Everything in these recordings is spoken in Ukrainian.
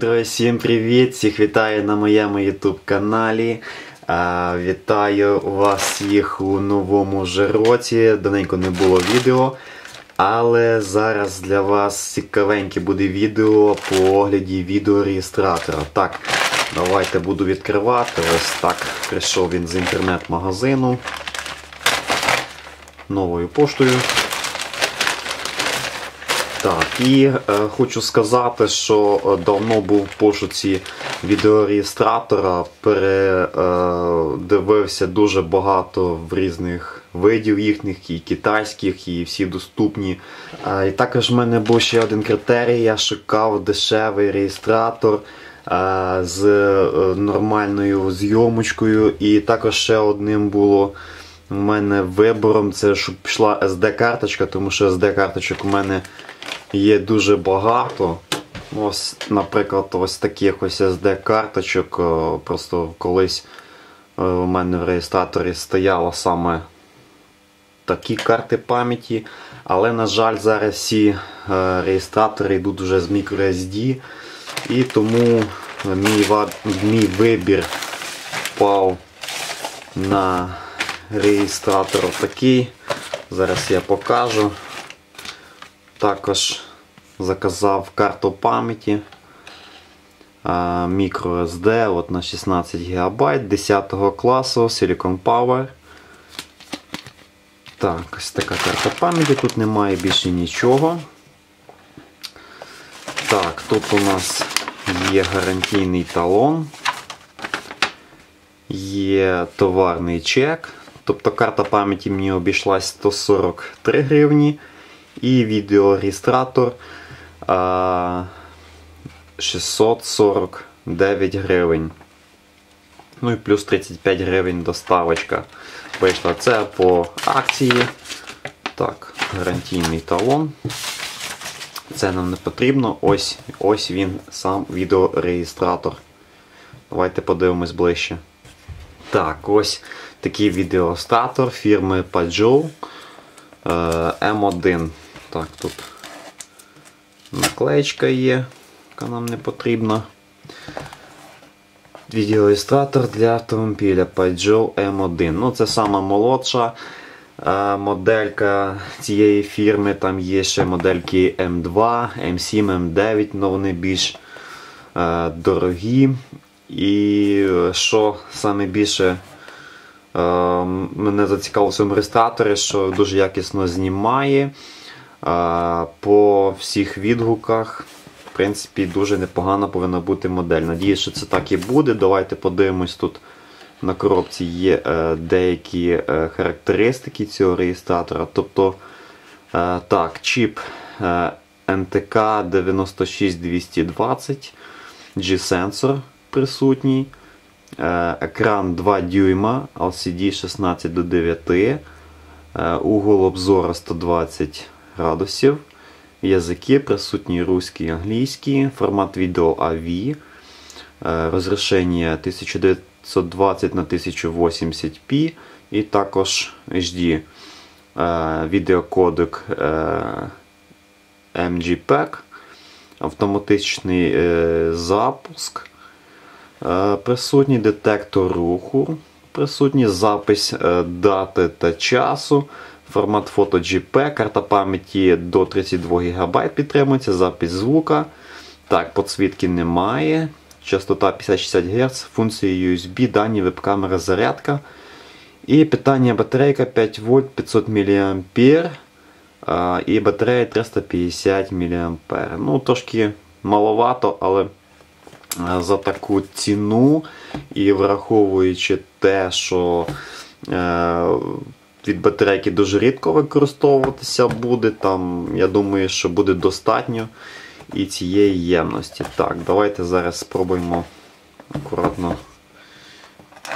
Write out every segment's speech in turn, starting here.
Друзі, всім привіт! Всіх вітаю на моєму YouTube каналі. Вітаю вас всіх у новому же році. Давненько не було відео. Але зараз для вас цікавеньке буде відео по огляді відеореєстратора. Так, давайте буду відкривати. Ось так прийшов він з інтернет-магазину новою поштою. Так, і е, хочу сказати, що е, давно був в пошуці відеореєстратора, передивився дуже багато в різних видів їхніх, і китайських, і всі доступні. Е, і також в мене був ще один критерій, я шукав дешевий реєстратор. е, З е, нормальною зйомочкою, і також ще одним було у мене вибором це щоб пішла SD-карточка, тому що SD-карточок у мене є дуже багато. Ось, наприклад, ось таких ось SD-карточок. е, Просто колись е, у мене в реєстраторі стояло саме такі карти пам'яті. Але, на жаль, зараз всі е, реєстратори йдуть вже з microSD. І тому мій, мій вибір впав на реєстратор такий. Зараз я покажу. Також заказав карту пам'яті microSD от на 16 ГБ 10 класу Silicon Power. Так, ось така карта пам'яті, тут немає більше нічого. Так, тут у нас є гарантійний талон, є товарний чек. Тобто карта пам'яті мені обійшлась 143 гривні. І відеореєстратор 649 гривень. Ну і плюс 35 гривень доставочка. Вийшла це по акції. Так, гарантійний талон. Це нам не потрібно. Ось ось він сам відеореєстратор. Давайте подивимось ближче. Так, ось такий відеореєстратор фірми Pajou. Е, М1. Так, тут наклеечка є, яка нам не потрібна. Відеореєстратор для автомобіля Peugeot M1. Ну, Це сама молодша е, моделька цієї фірми. Там є ще модельки M2, M7, M9, але вони більш е, дорогі. І що саме більше Мене зацікавило в цьому що дуже якісно знімає. Е, По всіх відгуках, в принципі, дуже непогана повинна бути модель. Надіюсь, що це так і буде. Давайте подивимось тут. На коробці є е, деякі е, характеристики цього реєстратора. Тобто, так, чіп NTK 96220, G-сенсор присутній. Е, Екран 2 дюйма, LCD 16 до 9, е, угол обзору 120 градусів, язики присутні русський і англійський, формат відео AV, е, розрішення 1920 на 1080p і також HD відеокодек MGPEG, автоматичний запуск. Е, Присутній детектор руху, присутній запис е, дати та часу, формат фото JPEG, карта пам'яті до 32 ГБ підтримується, запис звука. Так, підсвітки немає. Частота 50-60 Гц, функції USB, дані веб-камера зарядка. І питання батарейка 5 В 500 мА. І батарея 350 мА. Ну, трошки маловато, але за таку ціну і враховуючи те, що е, від батарейки дуже рідко використовуватися буде, там, я думаю, що буде достатньо і цієї ємності. Так, давайте зараз спробуємо акуратно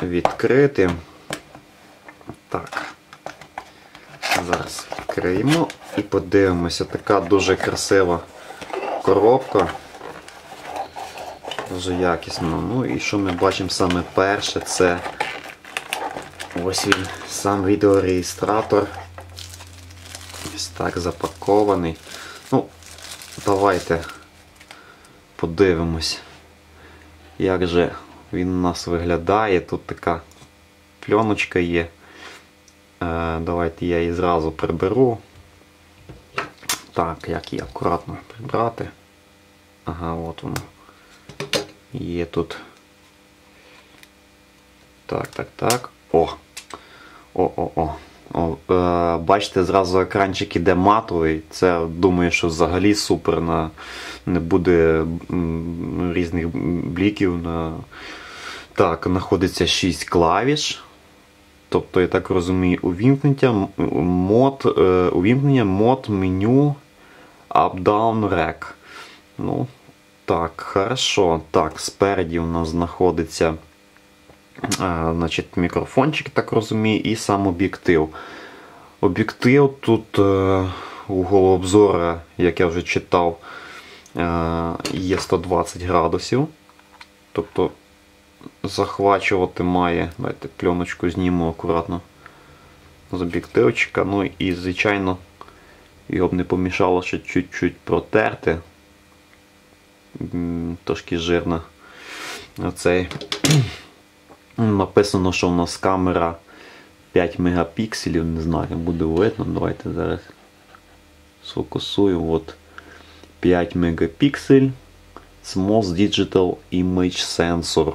відкрити. Так. Зараз відкриємо і подивимося, така дуже красива коробка. Дуже якісно. Ну і що ми бачимо саме перше, це ось він, сам відеореєстратор. Ось так запакований. Ну, давайте подивимось, як же він у нас виглядає. Тут така пленочка є. Е, давайте я її зразу приберу. Так, як її акуратно прибрати. Ага, от воно. Є тут. Так, так, так. О! О-о-о. Е, Бачите, зразу екранчик іде матовий. Це думаю, що взагалі супер на не буде різних бліків. На... Так, знаходиться 6 клавіш. Тобто, я так розумію, увімкнення, мод, е, увімкнення мод меню Up-Down Rec. Ну, так, хорошо. Так, спереді у нас знаходиться а, значить, мікрофончик, так розумію, і сам об'єктив. Об'єктив тут е, угол обзора, як я вже читав, е, є 120 градусів. Тобто захвачувати має. Давайте пленочку зніму акуратно з об'єктивчика. Ну і, звичайно, його б не помішало ще чуть-чуть протерти. Трошки жирно. Оцей. Написано, що у нас камера 5 мегапікселів, не знаю, буде видно. Давайте зараз сфокусую. От 5 мегапіксель Small Digital Image Sensor.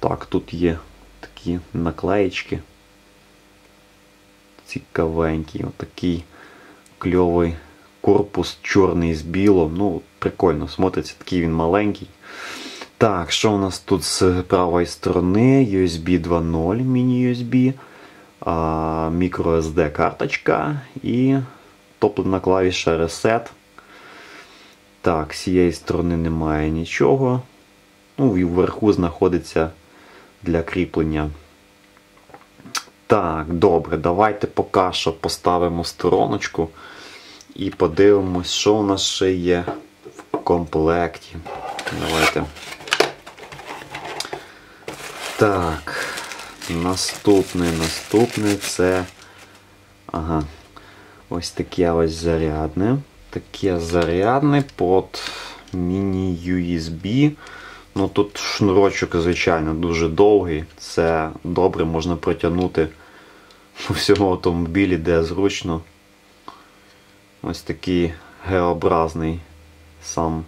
Так, тут є такі наклеєчки. Цікавенький, отакий кльовий корпус чорний з білом. Ну, прикольно, смотриться, такий він маленький. Так, що у нас тут з правої сторони? USB 2.0, міні-USB, microSD карточка і топлена клавіша Reset. Так, з цієї сторони немає нічого. Ну і вверху знаходиться для кріплення. Так, добре, давайте поки що поставимо стороночку і подивимось, що у нас ще є в комплекті. Давайте. Так, наступне, наступне це. Ага. Ось таке ось зарядне. Таке зарядне под міні-USB. Ну Тут шнурочок, звичайно, дуже довгий. Це добре можна протягнути у всьому автомобілі, де зручно. Ось такий геобразний сам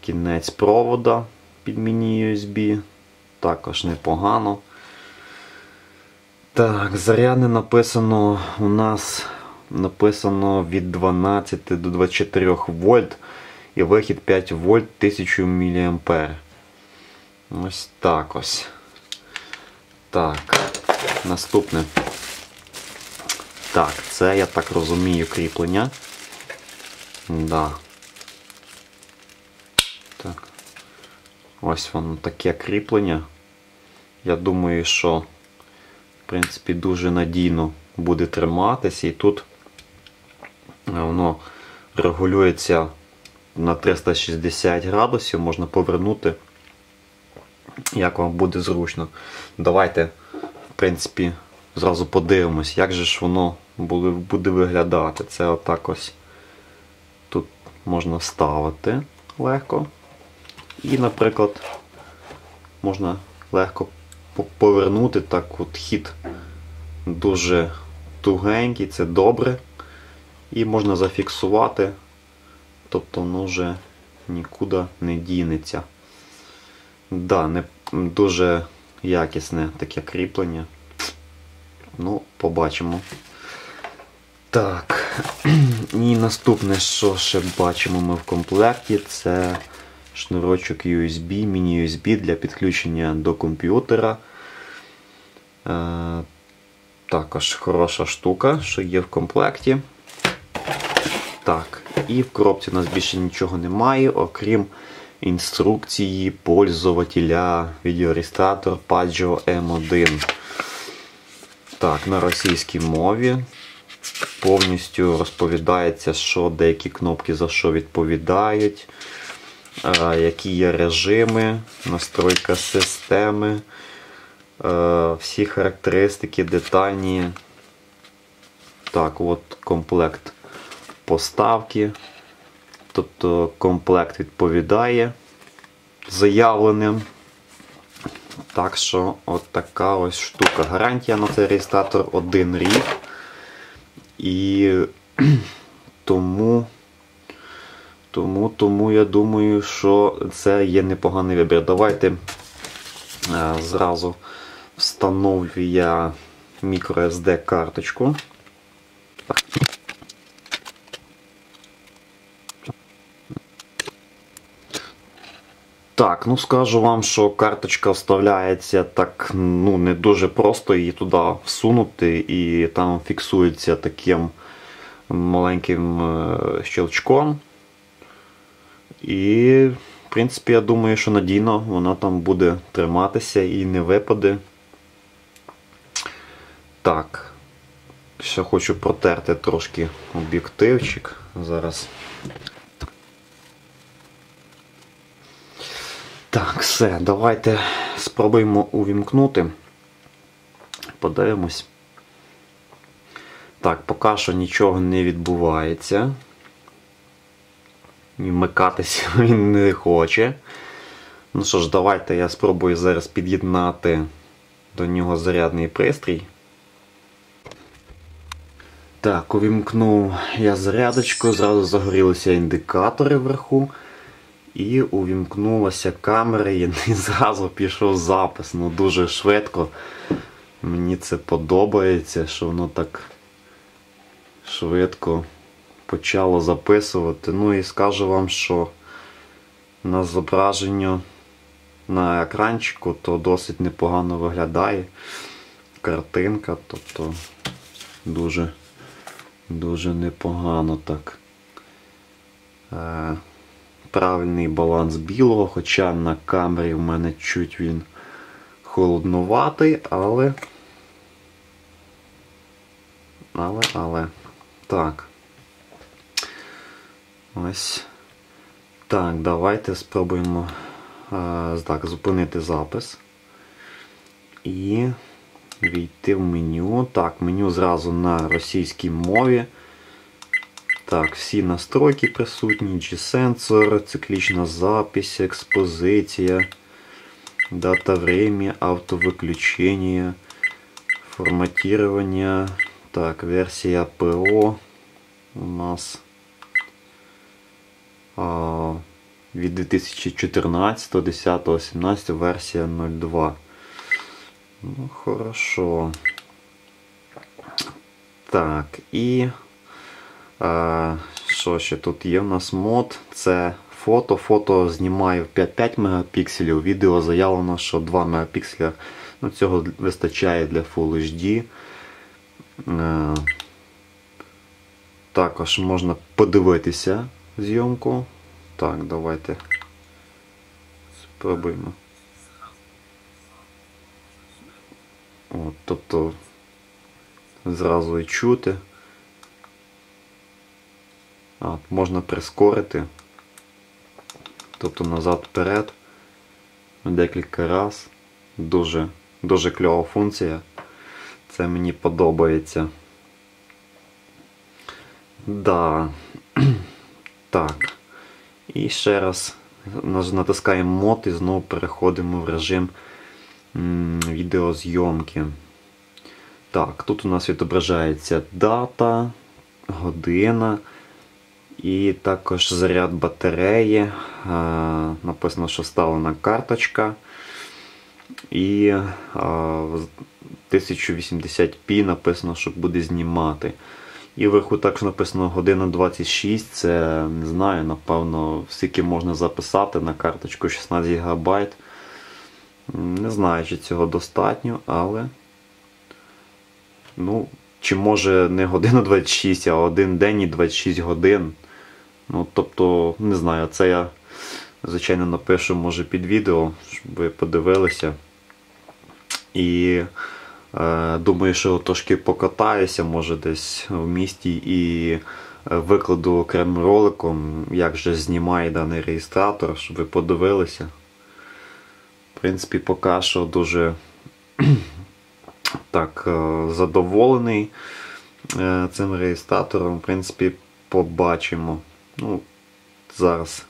кінець провода під міні-USB також непогано. Так, зарядне написано у нас написано від 12 до 24 вольт і вихід 5 вольт 1000 мА. Ось так ось. Так, наступне. Так, це, я так розумію, кріплення. Да. Так. Ось воно таке кріплення. Я думаю, що в принципі дуже надійно буде триматися і тут е, воно регулюється на 360 градусів, можна повернути, як вам буде зручно. Давайте, в принципі, зразу подивимось, як же ж воно буде, виглядати. Це отак ось тут можна ставити легко. І, наприклад, можна легко повернути так от хід дуже тугенький, це добре. І можна зафіксувати, тобто воно вже нікуди не дінеться. Да, не дуже якісне таке кріплення. Ну, побачимо. Так, і наступне, що ще бачимо ми в комплекті, це шнурочок USB, міні-USB для підключення до комп'ютера. Е, також хороша штука, що є в комплекті. Так, і в коробці у нас більше нічого немає, окрім інструкції пользователя відеореєстратор Paggio M1. Так, на російській мові. Повністю розповідається, що деякі кнопки за що відповідають які є режими, настройка системи, всі характеристики детальні. Так, от комплект поставки. Тобто комплект відповідає заявленим. Так що от така ось штука. Гарантія на цей реєстратор один рік. І тому, тому, тому я думаю, що це є непоганий вибір. Давайте а, зразу встановлю я microSD карточку. Так, ну скажу вам, що карточка вставляється так ну не дуже просто її туди всунути, і там фіксується таким маленьким е, щелчком. І, в принципі, я думаю, що надійно вона там буде триматися і не випаде. Так, ще хочу протерти трошки об'єктивчик. Зараз. Так, все, давайте спробуємо увімкнути. Подивимось. Так, поки що нічого не відбувається. І вмикатися він не хоче. Ну що ж, давайте я спробую зараз під'єднати до нього зарядний пристрій. Так, увімкнув я зарядочку, зразу загорілися індикатори вверху. І увімкнулася камера і зразу пішов запис. Ну дуже швидко. Мені це подобається, що воно так швидко почало записувати. Ну і скажу вам, що на зображенню на екранчику то досить непогано виглядає. Картинка, тобто дуже дуже непогано так. Е, правильний баланс білого, хоча на камері в мене чуть він холоднуватий, але. Але, але. Так. Ось. Так, давайте спробуємо а, так, зупинити запис. І війти в меню. Так, меню зразу на російській мові. Так, всі настройки присутні, G-сенсор, циклічна запись, експозиція, дата время, автовиключення, форматирование. Так, версія ПО у нас а, від 2014, 10, 17 версія 02. Ну, хорошо. Так, і що ще тут є? У нас мод, це фото. Фото знімаю 5 мегапікселів. Відео заявлено, що 2 мегапікселя. Ну, Цього вистачає для Full HD. Е, також можна подивитися зйомку. Так, давайте спробуємо. От, Тобто зразу і чути. А, Можна прискорити. Тобто назад вперед. Декілька раз. Дуже дуже кльова функція. Це мені подобається. Да. Так. І ще раз натискаємо мод і знову переходимо в режим відеозйомки. Так, тут у нас відображається дата, година. І також заряд батареї. Написано, що вставлена карточка. І 1080p написано, що буде знімати. І вверху також написано година 26, це не знаю, напевно, скільки можна записати на карточку 16 ГБ. Не знаю, чи цього достатньо, але. Ну, чи може не година 26, а один день і 26 годин. Ну, тобто, не знаю, це я, звичайно, напишу, може, під відео, щоб ви подивилися. І е, думаю, що трошки покатаюся, може, десь в місті і е, викладу окремим роликом, як же знімає даний реєстратор, щоб ви подивилися. В принципі, поки що дуже так, е, задоволений е, цим реєстратором. В принципі, побачимо. Ну, зараз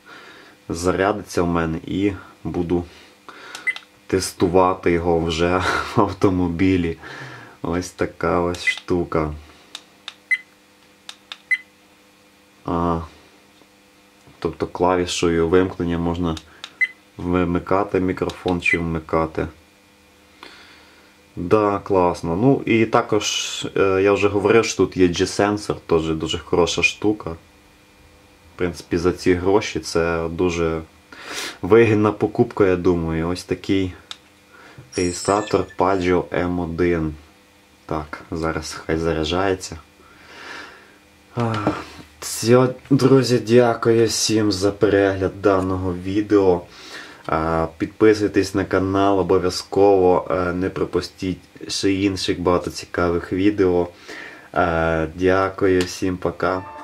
зарядиться в мене і буду тестувати його вже в автомобілі. Ось така ось штука. А, тобто клавішою вимкнення можна вимикати мікрофон чи вмикати. Да, класно. Ну і також е, я вже говорив, що тут є G-сенсор, теж дуже хороша штука. Принципі, за ці гроші це дуже вигідна покупка, я думаю. Ось такий реєстратор Pagio M1. Так, зараз хай заряджається. Все, друзі, дякую всім за перегляд даного відео. Підписуйтесь на канал, обов'язково е, не пропустіть ще інших багато цікавих відео. Е, Дякую, всім пока.